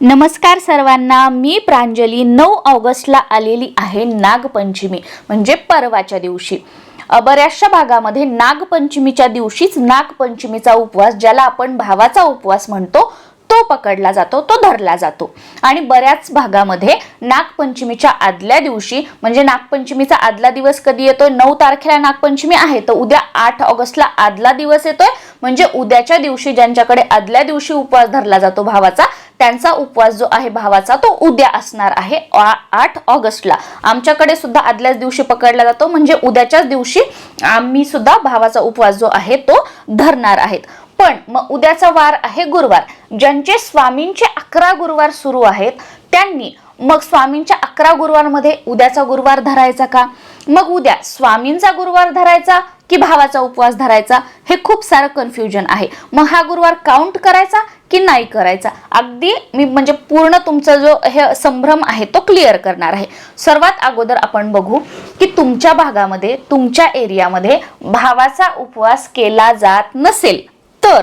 नमस्कार सर्वांना मी प्रांजली. नऊ ऑगस्टला आलेली आहे नागपंचमी म्हणजे परवाच्या दिवशी. बऱ्याचशा भागामध्ये नागपंचमीच्या दिवशीच नागपंचमीचा उपवास ज्याला आपण भावाचा उपवास म्हणतो तो पकडला जातो तो धरला जातो. आणि बऱ्याच भागामध्ये नागपंचमीच्या आदल्या दिवशी म्हणजे नागपंचमीचा आदला दिवस कधी येतोय? नऊ तारखेला नागपंचमी आहे तर उद्या आठ ऑगस्टला आदला दिवस येतोय. म्हणजे उद्याच्या दिवशी ज्यांच्याकडे आदल्या दिवशी उपवास धरला जातो भावाचा त्यांचा उपवास जो आहे भावाचा तो उद्या असणार आहे आठ ऑगस्टला. आमच्याकडे सुद्धा आदल्याच दिवशी पकडला जातो म्हणजे उद्याच्याच दिवशी आम्ही सुद्धा भावाचा उपवास जो आहे तो धरणार आहेत. पण मग उद्याचा वार आहे गुरुवार. ज्यांचे स्वामींचे अकरा गुरुवार सुरू आहेत त्यांनी मग स्वामींच्या अकरा गुरुवारमध्ये उद्याचा गुरुवार धरायचा का? मग उद्या स्वामींचा गुरुवार धरायचा की भावाचा उपवास धरायचा? हे खूप सारं कन्फ्युजन आहे. मग हा गुरुवार काउंट करायचा की नाही करायचा. अगदी मी म्हणजे पूर्ण तुमचा जो हे संभ्रम आहे तो क्लिअर करणार आहे. सर्वात अगोदर आपण बघू की तुमच्या भागामध्ये तुमच्या एरियामध्ये भावाचा उपवास केला जात नसेल तर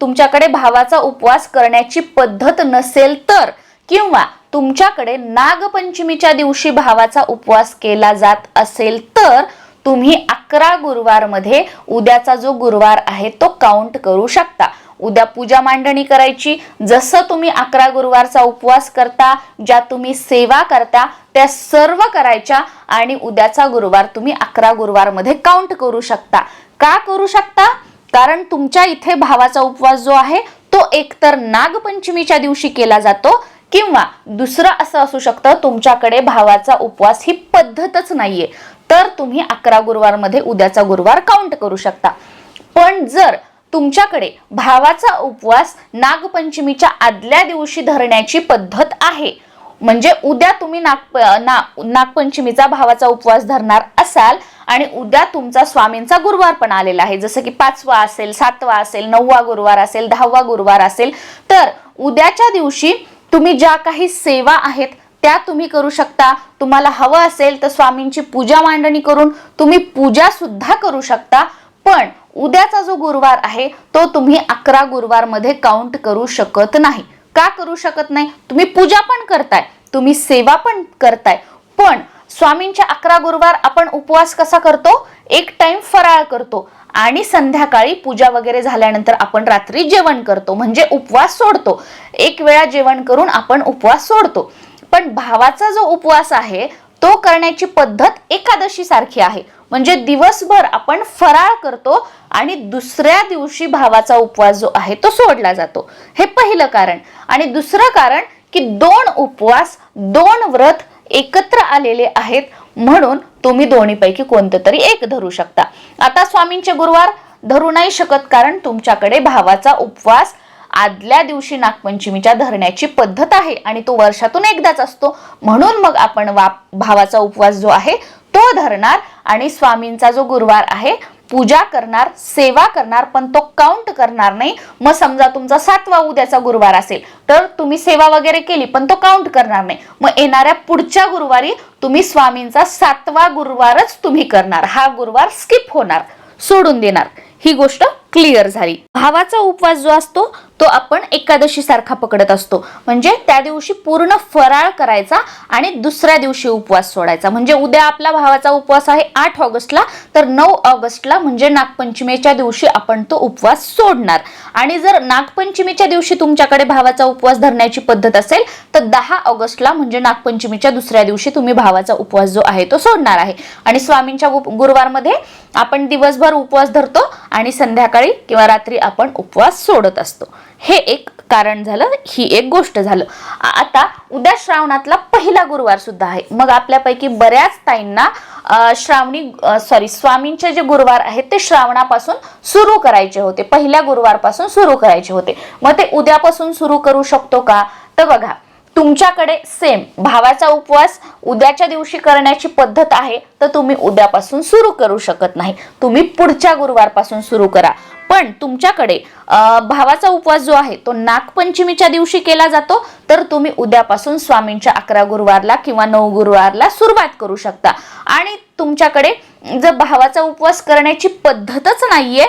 तुमच्याकडे भावाचा उपवास करण्याची पद्धत नसेल तर किंवा तुमच्याकडे नागपंचमीच्या दिवशी भावाचा उपवास केला जात असेल तर तुम्ही अकरा गुरुवारमध्ये उद्याचा जो गुरुवार आहे तो काउंट करू शकता. उद्या पूजा मांडणी करायची. जसं तुम्ही अकरा गुरुवारचा उपवास करता ज्या तुम्ही सेवा करता त्या सर्व करायच्या आणि उद्याचा गुरुवार तुम्ही अकरा गुरुवारमध्ये काउंट करू शकता. का करू शकता? कारण तुमच्या इथे भावाचा उपवास जो आहे तो एकतर नागपंचमीच्या दिवशी केला जातो किंवा दुसरं असं असू शकतं तुमच्याकडे भावाचा उपवास ही पद्धतच नाहीये. तर तुम्ही अकरा गुरुवारमध्ये उद्याचा गुरुवार काउंट करू शकता. पण जर तुमच्याकडे भावाचा उपवास नागपंचमीच्या आदल्या दिवशी धरण्याची पद्धत आहे. म्हणजे उद्या तुम्ही नाग ना नागपंचमीचा भावाचा उपवास धरणार असाल आणि उद्या तुमचा स्वामींचा गुरुवार पण आलेला आहे. जसं की पाचवा असेल सातवा असेल नववा गुरुवार असेल दहावा गुरुवार असेल तर उद्याच्या दिवशी तुम्ही ज्या काही सेवा आहेत त्या तुम्ही करू शकता. तुम्हाला हवं असेल तर स्वामींची पूजा मांडणी करून तुम्ही पूजा सुद्धा करू शकता. पण उद्याचा जो गुरुवार आहे तो तुम्ही अकरा गुरुवारमध्ये काउंट करू शकत नाही. का करू शकत नाही? तुम्ही पूजा पण करताय तुम्ही सेवा पण करताय पण स्वामींच्या अकरा गुरुवार आपण उपवास कसा करतो? एक टाइम फराळ करतो आणि संध्याकाळी पूजा वगैरे झाल्यानंतर आपण रात्री जेवण करतो म्हणजे उपवास सोडतो. एक वेळा जेवण करून आपण उपवास सोडतो. पण भावाचा जो उपवास आहे तो करण्याची पद्धत एकादशी सारखी आहे. म्हणजे दिवसभर आपण फराळ करतो आणि दुसऱ्या दिवशी भावाचा उपवास जो आहे तो सोडला जातो. हे पहिलं कारण. आणि दुसरं कारण की दोन उपवास दोन व्रत एकत्र आलेले आहेत म्हणून तुम्ही दोन्हीपैकी कोणतं तरी एक धरू शकता. आता स्वामींचे गुरुवार धरू नाही शकत कारण तुमच्याकडे भावाचा उपवास आदल्या दिवशी नागपंचमीच्या धरण्याची पद्धत आहे आणि तो वर्षातून एकदाच असतो. म्हणून मग आपण वा भावाचा उपवास जो आहे तो धरणार आणि स्वामींचा जो गुरुवार आहे पूजा करणार सेवा करणार पण तो काउंट करणार नाही. मग समजा तुमचा सातवा उद्याचा गुरुवार असेल तर तुम्ही सेवा वगैरे केली पण तो काउंट करणार नाही. मग येणाऱ्या पुढच्या गुरुवारी तुम्ही स्वामींचा सातवा गुरुवारच तुम्ही करणार. हा गुरुवार स्किप होणार सोडून देणार. ही गोष्ट क्लिअर झाली. भावाचा उपवास जो असतो तो आपण एकादशी सारखा पकडत असतो. म्हणजे त्या दिवशी पूर्ण फराळ करायचा आणि दुसऱ्या दिवशी उपवास सोडायचा. म्हणजे उद्या आपला भावाचा उपवास आहे आठ ऑगस्टला तर नऊ ऑगस्टला म्हणजे नागपंचमीच्या दिवशी आपण तो उपवास सोडणार. आणि जर नागपंचमीच्या दिवशी तुमच्याकडे भावाचा उपवास धरण्याची पद्धत असेल तर दहा ऑगस्टला म्हणजे नागपंचमीच्या दुसऱ्या दिवशी तुम्ही भावाचा उपवास जो आहे तो सोडणार आहे. आणि स्वामींच्या गुरुवारमध्ये आपण दिवसभर उपवास धरतो आणि संध्याकाळी किंवा रात्री आपण उपवास सोडत असतो. हे एक कारण झालं ही एक गोष्ट झालं. आता उद्या श्रावणातला पहिला गुरुवार सुद्धा आहे. मग आपल्यापैकी बऱ्याच ताईंना श्रावणी सॉरी स्वामींचे जे गुरुवार आहेत ते श्रावणापासून सुरू करायचे होते. पहिल्या गुरुवारपासून सुरू करायचे होते. मग ते उद्यापासून सुरू करू शकतो का? तर बघा तुमच्याकडे सेम भावाचा उपवास उद्याच्या दिवशी करण्याची पद्धत आहे तर तुम्ही उद्यापासून सुरू करू शकत नाही. तुम्ही पुढच्या गुरुवारपासून सुरू करा. पण तुमच्याकडे भावाचा उपवास जो आहे तो नागपंचमीच्या दिवशी केला जातो तर तुम्ही उद्यापासून स्वामींच्या अकरा गुरुवारला किंवा नऊ गुरुवारला सुरुवात करू शकता. आणि तुमच्याकडे जर भावाचा उपवास करण्याची पद्धतच नाहीये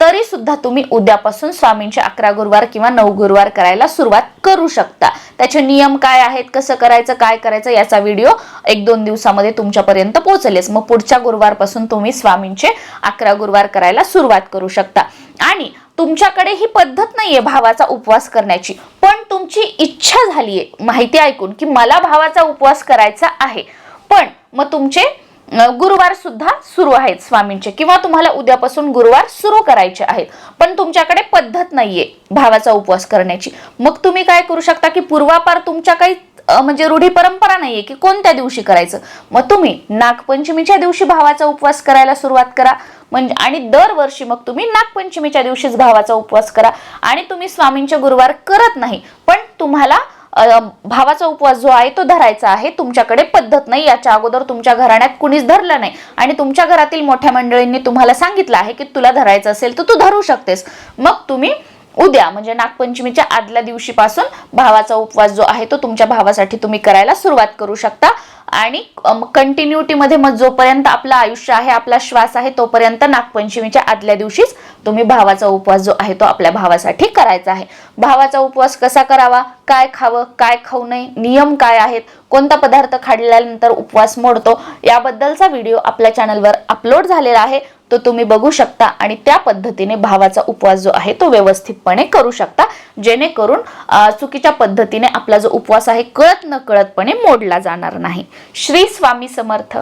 तरी सुद्धा तुम्ही उद्यापासून स्वामींचे अकरा गुरुवार किंवा नऊ गुरुवार करायला सुरुवात करू शकता. त्याचे नियम काय आहेत? कसं करायचं? काय करायचं? याचा व्हिडिओ एक दोन दिवसामध्ये तुमच्यापर्यंत पोहोचलेच. मग पुढच्या गुरुवारपासून तुम्ही स्वामींचे अकरा गुरुवार करायला सुरुवात करू शकता. आणि तुमच्याकडे ही पद्धत नाहीये भावाचा उपवास करण्याची. पण तुमची इच्छा झालीये. माहिती ऐकून की मला भावाचा उपवास करायचा आहे. पण मग तुमचे गुरुवार सुद्धा सुरू आहेत स्वामींचे किंवा तुम्हाला उद्यापासून गुरुवार सुरू करायचे आहेत. पण तुमच्याकडे पद्धत नाहीये भावाचा उपवास करण्याची. मग तुम्ही काय करू शकता की पूर्वापार तुमच्या काही म्हणजे रूढी परंपरा नाहीये की कोणत्या दिवशी करायचं? मग तुम्ही नागपंचमीच्या दिवशी भावाचा उपवास करायला सुरुवात करा. म्हणजे आणि दरवर्षी मग तुम्ही नागपंचमीच्या दिवशीच भावाचा उपवास करा. आणि तुम्ही स्वामींचे गुरुवार करत नाही पण तुम्हाला भावाचा उपवास जो आहे तो धरायचा आहे. तुमच्याकडे पद्धत नाही. याच्या अगोदर तुमच्या घराण्यात कुणीच धरलं नाही. आणि तुमच्या घरातील मोठ्या मंडळींनी तुम्हाला सांगितलं आहे की तुला धरायचं असेल तर तू धरू शकतेस. मग तुम्ही उद्या म्हणजे नागपंचमीच्या आदल्या दिवशीपासून भावाचा उपवास जो आहे तो तुमच्या भावासाठी तुम्ही करायला सुरुवात करू शकता. आणि कंटिन्युटीमध्ये मग जोपर्यंत आपलं आयुष्य आहे आपला श्वास आहे तोपर्यंत नागपंचमीच्या आदल्या दिवशीच तुम्ही भावाचा उपवास जो आहे तो आपल्या भावासाठी करायचा आहे. भावाचा उपवास कसा करावा? काय खावं? काय खाऊ नये? नियम काय आहेत? कोणता पदार्थ खाल्ल्यानंतर उपवास मोडतो? याबद्दलचा व्हिडिओ आपल्या चॅनलवर अपलोड झालेला आहे. तो तुम्ही बघू शकता आणि त्या पद्धतीने भावाचा उपवास जो आहे तो व्यवस्थितपणे करू शकता. जेणेकरून चुकीच्या पद्धतीने आपला जो उपवास आहे कळत न कळतपणे मोडला जाणार नाही. श्री स्वामी समर्थ.